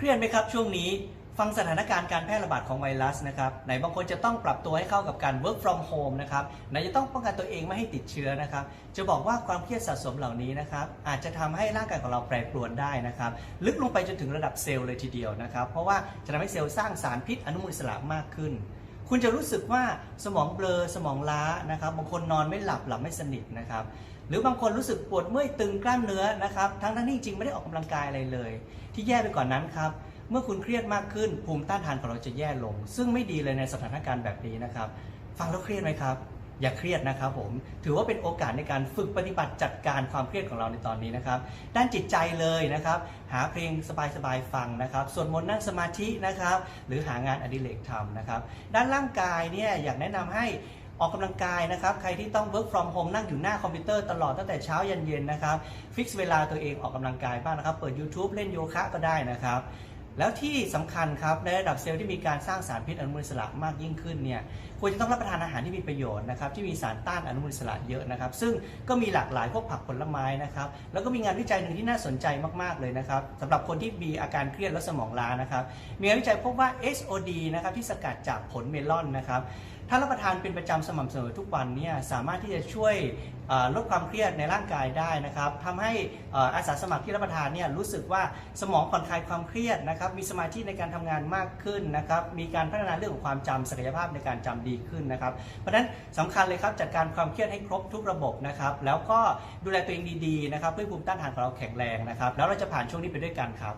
เครียดไหมครับช่วงนี้ฟังสถานการณ์การแพร่ระบาดของไวรัสนะครับไหนบางคนจะต้องปรับตัวให้เข้ากับการ work from home นะครับไหนจะต้องป้องกันตัวเองไม่ให้ติดเชื้อนะครับ จะบอกว่าความเครียดสะสมเหล่านี้นะครับ อาจจะทำให้ร่างกายของเราแปรปรวนได้นะครับ ลึกลงไปจนถึงระดับเซลล์เลยทีเดียวนะครับ เพราะว่าจะทำให้เซลล์สร้างสารพิษอนุมูลอิสระมากขึ้น คุณจะรู้สึกว่าสมองเบลอสมองล้านะครับ บางคนนอนไม่หลับหลับไม่สนิทนะครับ หรือบางคนรู้สึกปวดเมื่อยตึงกล้ามเนื้อนะครับ ทั้งทั้งที่จริงไม่ได้ออกกำลังกายอะไรเลย ที่แย่ไปกว่านนั้นครับเมื่อคุณเครียดมากขึ้นภูมิต้านทานของเราจะแย่ลง ซึ่งไม่ดีเลยในสถานการณ์แบบนี้นะครับ ฟังแล้วเครียดไหมครับ อย่าเครียดนะครับผม ถือว่าเป็นโอกาสในการฝึกปฏิบัติจัดการความเครียดของเราในตอนนี้นะครับ ด้านจิตใจเลยนะครับ หาเพลงสบายๆฟังนะครับ สวดมนต์นั่งสมาธินะครับ หรือหางานอดิเรกทำนะครับ ด้านร่างกายเนี่ยอยากแนะนำให้ออกกำลังกายนะครับ ใครที่ต้อง work from home นั่งอยู่หน้าคอมพิวเตอร์ตลอดตั้งแต่เช้ายันเย็นนะครับ ฟิกเวลาตัวเองออกกำลังกายบ้างนะครับ เปิด YouTube เล่นโยคะก็ได้นะครับ แล้วที่สำคัญครับในระดับเซลล์ที่มีการสร้างสารพิษอนุมูลอิสระมากยิ่งขึ้นเนี่ยควรจะต้องรับประทานอาหารที่มีประโยชน์นะครับที่มีสารต้านอนุมูลอิสระเยอะนะครับ ซึ่งก็มีหลากหลายพวกผักผลไม้นะครับแล้วก็มีงานวิจัยหนึ่งที่น่าสนใจมากๆเลยนะครับสำหรับคนที่มีอาการเครียดและสมองล้านะครับมีงานวิจัยพบว่า SOD นะครับที่สกัดจากผลเมลอนนะครับถ้ารับประทานเป็นประจำสม่ำเสมอทุกวันเนี่ยสามารถที่จะช่วยลดความเครียดในร่างกายได้นะครับทำให้อาสาสมัครที่รับประทานเนี่ยรู้สึกว่าสมองผ่อนคลายความเครียดนะครับมีสมาธิในการทำงานมากขึ้นนะครับมีการพัฒนาเรื่องของความจำศักยภาพในการจำดีขึ้นนะครับ เพราะฉะนั้นสำคัญเลยครับจัดการความเครียดให้ครบทุกระบบนะครับแล้วก็ดูแลตัวเองดีๆนะครับเพื่อภูมิต้านทานของเราแข็งแรงนะครับแล้วเราจะผ่านช่วงนี้ไปด้วยกันครับ